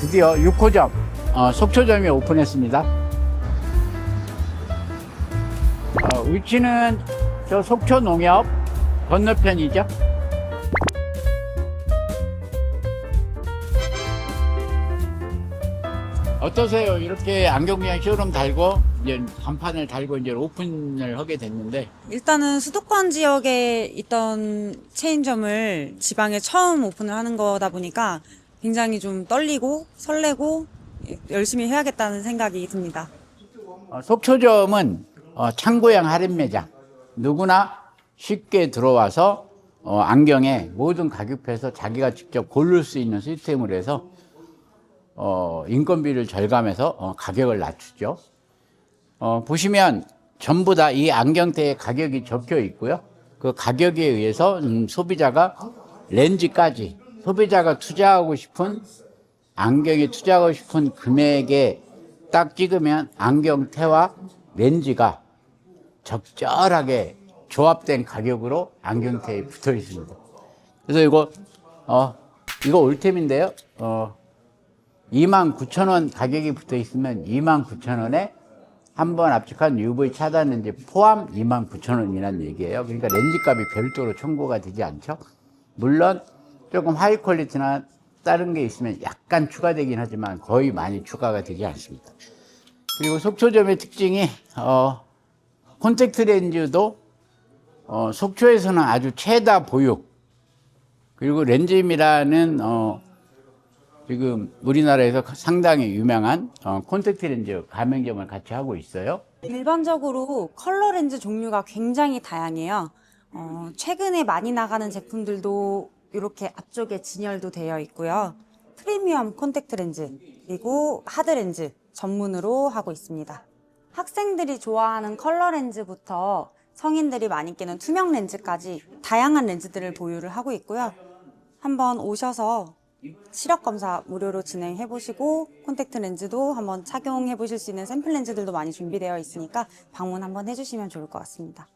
드디어 6호점 어, 속초점이 오픈했습니다. 어, 위치는 저 속초 농협 건너편이죠. 어떠세요? 이렇게 안경미양 쇼룸 달고 이제 간판을 달고 이제 오픈을 하게 됐는데 일단은 수도권 지역에 있던 체인점을 지방에 처음 오픈을 하는 거다 보니까 굉장히 좀 떨리고 설레고 열심히 해야겠다는 생각이 듭니다. 어, 속초점은 어, 창고형 할인 매장 누구나 쉽게 들어와서 어, 안경에 모든 가격표에서 자기가 직접 고를 수 있는 시스템으로 해서 어, 인건비를 절감해서 어, 가격을 낮추죠. 어, 보시면 전부 다 이 안경테에 가격이 적혀 있고요. 그 가격에 의해서 음, 소비자가 렌즈까지 소비자가 투자하고 싶은 안경에 투자하고 싶은 금액에 딱 찍으면 안경테와 렌즈가 적절하게 조합된 가격으로 안경테에 붙어 있습니다. 그래서 이거 어 이거 올템인데요. 어 29,000원 가격이 붙어 있으면 29,000원에 한 번 압축한 UV 차단 렌즈 포함 29,000원이라는 얘기예요. 그러니까 렌즈 값이 별도로 청구가 되지 않죠. 물론 조금 하이 퀄리티나 다른 게 있으면 약간 추가되긴 하지만 거의 많이 추가가 되지 않습니다. 그리고 속초점의 특징이 어, 콘택트 렌즈도 어, 속초에서는 아주 최다 보육 그리고 렌즈미라는 어, 지금 우리나라에서 상당히 유명한 어, 콘택트 렌즈 가맹점을 같이 하고 있어요. 일반적으로 컬러 렌즈 종류가 굉장히 다양해요. 어, 최근에 많이 나가는 제품들도 이렇게 앞쪽에 진열도 되어 있고요. 프리미엄 콘택트 렌즈, 그리고 하드 렌즈 전문으로 하고 있습니다. 학생들이 좋아하는 컬러 렌즈부터 성인들이 많이 끼는 투명 렌즈까지 다양한 렌즈들을 보유를 하고 있고요. 한번 오셔서 시력 검사 무료로 진행해 보시고 콘택트 렌즈도 한번 착용해 보실 수 있는 샘플 렌즈들도 많이 준비되어 있으니까 방문 한번 해주시면 좋을 것 같습니다.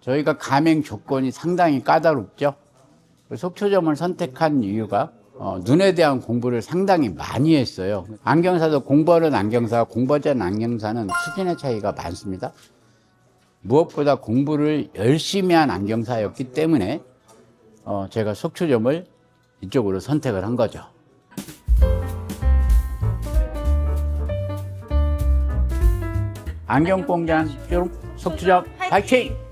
저희가 가맹 조건이 상당히 까다롭죠. 그 속초점을 선택한 이유가 어, 눈에 대한 공부를 상당히 많이 했어요. 안경사도 공부하는 안경사와 공부하지 않는 안경사는 수준의 차이가 많습니다. 무엇보다 공부를 열심히 한 안경사였기 때문에 어, 제가 속초점을 이쪽으로 선택을 한 거죠. 안경공장 속초점 파이팅!